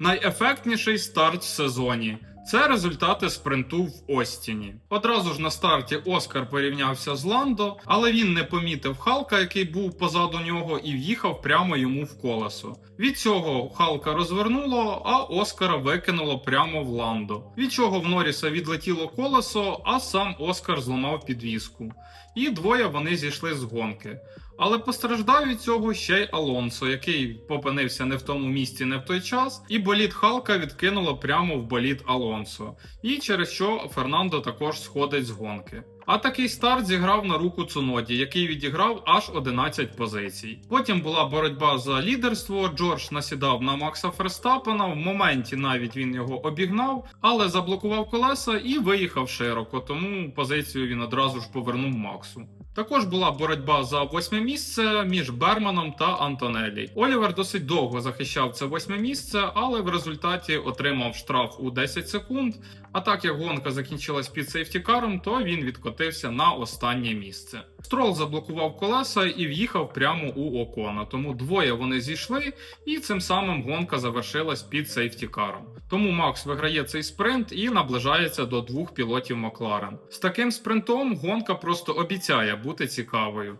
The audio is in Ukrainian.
Найефектніший старт в сезоні. Це результати спринту в Остіні. Одразу ж на старті Оскар порівнявся з Ландо, але він не помітив Халка, який був позаду нього, і в'їхав прямо йому в колесо. Від цього Халка розвернуло, а Оскара викинуло прямо в Ландо. Від чого в Норріса відлетіло колесо, а сам Оскар зламав підвіску. І двоє вони зійшли з гонки. Але постраждав від цього ще й Алонсо, який попинився не в тому місці, не в той час, і болід Халка відкинуло прямо в болід Алонсо, і через що Фернандо також сходить з гонки. А такий старт зіграв на руку Цуноді, який відіграв аж 11 позицій. Потім була боротьба за лідерство. Джордж насідав на Макса Ферстапена. В моменті навіть він його обігнав, але заблокував колеса і виїхав широко. Тому позицію він одразу ж повернув Максу. Також була боротьба за восьме місце між Берманом та Антонелі. Олівер досить довго захищав це восьме місце, але в результаті отримав штраф у 10 секунд. А так як гонка закінчилась під сейфтікаром, то він відкотився на останнє місце. Строл заблокував колеса і в'їхав прямо у Окона. Тому двоє вони зійшли, і цим самим гонка завершилась під сейфтікаром. Тому Макс виграє цей спринт і наближається до двох пілотів Макларен. З таким спринтом гонка просто обіцяє бути цікавою.